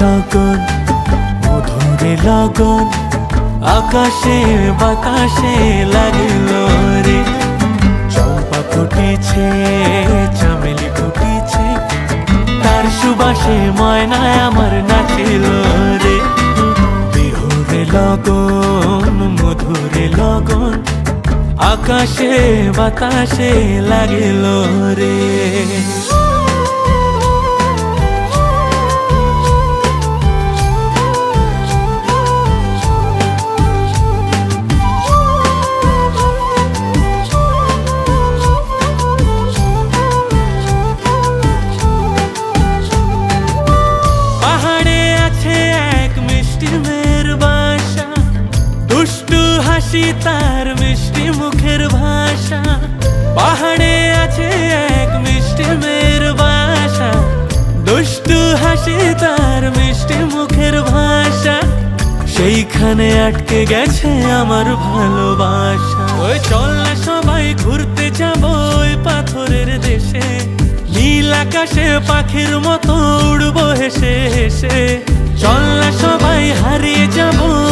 লগন মধুরে লগন, আকাশে, বাতাসে লাগিল রে। চম্পা ফুটিছে, চামেলি ফুটিছে, তার সুবাসে ময়নায় আমার নাচিল রে। বিহুরে লগন, মধুরে লগন, আকাশে, বাতাসে লাগিল রে। হাসি মিষ্টি মুখের ভাষা। পাহাড়ে আছে এক মিষ্টি মেয়ের বাসা। দুষ্টু হাসি তার মিষ্টি মুখের ভাষা। সেইখানে আটকে গেছে আমার ভালোবাসা। ওই চল না সবাই, ঘুরতে যাব ওই পাথরের দেশে। নীল আকাশে পাখির মতো উড়বো হেসে হেসে। চল না সবাই, হারিয়ে যাব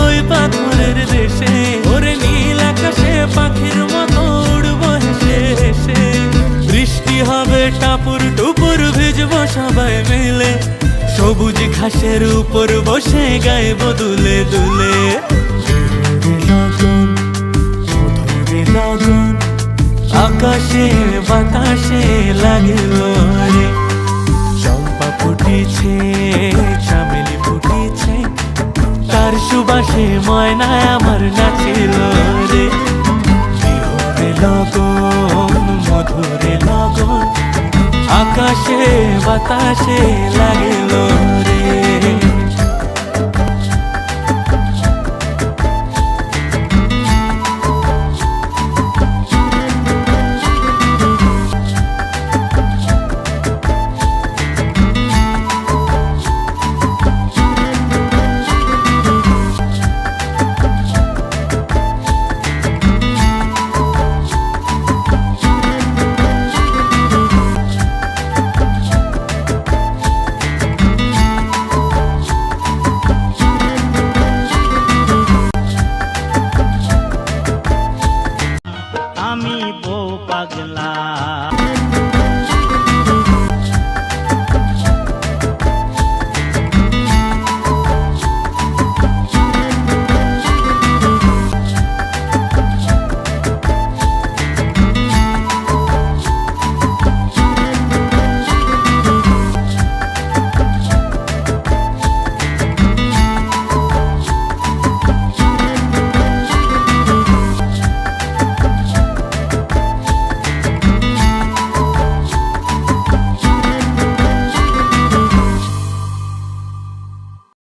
টুপুর ভিজবো সবাই মিলে। সবুজ ঘাসের উপর বসে গাইব দুলে দুলে। আকাশে বাতাসে লাগিল রে চম্পা ফুটিছে চামেলি ফুটিছে। তার সুবাসে ময়নায় আমার নাচিল বাতাসে লাগিল আমি বউ পাগলা।